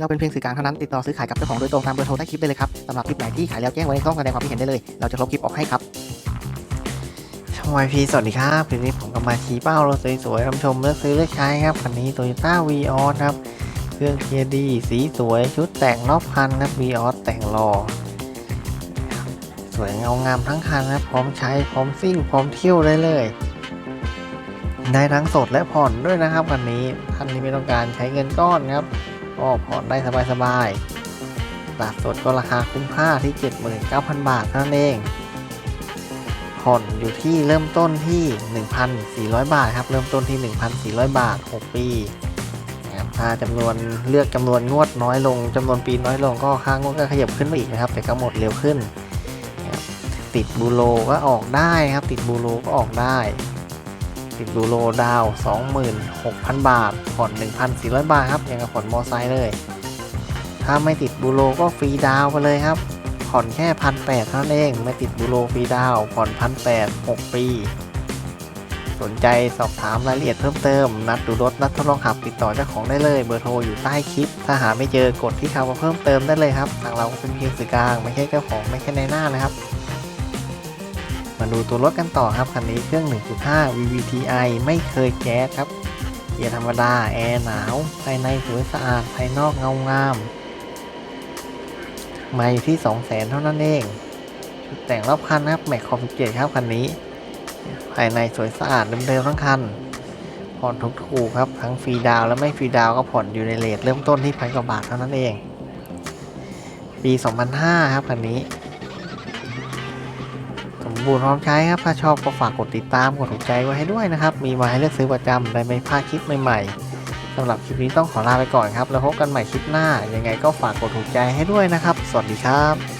เราเป็นเพียงสื่อกลางเท่านั้นติดต่อซื้อขายกับเจ้าของโดยตรงตามเบอร์โทรใต้คลิปได้เลยครับสำหรับคลิปไหนที่ขายแล้วแจ้งไว้ในช่องแสดงความคิดเห็นได้เลย เราจะลบคลิปออกให้ครับช่องวพีสวัสดีครับคลิปนี้ผมก็มาชี้เป้ารถสวยๆรับชมเลือกซื้อเลือกใช้ครับคันนี้ Toyota v ีออครับเครื่องเกียร์ดีสีสวยชุดแต่งรอบคันครับ v ีออแต่งรอสวยเงางามทั้งคันนะพร้อมใช้พร้อมซิ่งพร้อมเที่ยวได้เลยได้ทั้งสดและผ่อนด้วยนะครับคันนี้ท่านที่ไม่ต้องการใช้เงินก้อนครับ ก็ผ่อนได้สบายๆตัดสดก็ราคาคุ้มค่าที่ 79,000 บาทเท่านั้นเอง ผ่อนอยู่ที่เริ่มต้นที่ 1,400 บาทครับ เริ่มต้นที่ 1,400 บาท 6 ปีนะครับถ้าจำนวนเลือกจำนวนงวดน้อยลงจำนวนปีน้อยลงก็ค่างวดก็ขยับขึ้นมาอีกนะครับ แต่ก็หมดเร็วขึ้น ติดบูโรก็ออกได้ครับ ติดบูโรก็ออกได้ ติดบูโรดาว 26,000 บาท ผ่อน 1,400 บาทครับ ยังกับผ่อนมอไซค์เลย ถ้าไม่ติดบูโรก็ฟรีดาวไปเลยครับ ผ่อนแค่พันแปดเท่านั้นเอง ไม่ติดบูโรฟรีดาว ผ่อนพันแปดหกปี สนใจสอบถามรายละเอียดเพิ่มเติม นัดดูรถ นัดทดลองขับติดต่อเจ้าของได้เลย เบอร์โทรอยู่ใต้คลิป ถ้าหาไม่เจอกดที่คำว่าเพิ่มเติมได้เลยครับ ทางเราเป็นเพียงสื่อกลาง ไม่ใช่เจ้าของ ไม่ใช่ในหน้านะครับ มาดูตัวรถกันต่อครับคันนี้เครื่อง 1.5 VVTi ไม่เคยแก๊สครับเกียร์ธรรมดา แอร์หนาว ภายในสวยสะอาด ภายนอกเงางามมาอยู่ที่ 2 0 0แสนเท่านั้นเองชุดแต่งรอบคันนะครับแม็กคอมเกตครับคันนี้ ภายในสวยสะอาดเดิมๆทั้งคัน ผ่อนถูกๆครับ ทั้งฟรีดาวและไม่ฟรีดาวก็ผ่อนอยู่ในเลทเริ่มต้นที่พันกว่าบาทเท่านั้นเอง ปี 2005 ครับคันนี้ บูรณ์พร้อมใช้ครับ ถ้าชอบก็ฝากกดติดตามกดถูกใจไว้ให้ด้วยนะครับ มีมาให้เลือกซื้อประจำได้ไม่พลาดคลิปใหม่ๆสำหรับคลิปนี้ต้องขอลาไปก่อนครับ แล้วพบกันใหม่คลิปหน้า ยังไงก็ฝากกดถูกใจให้ด้วยนะครับ สวัสดีครับ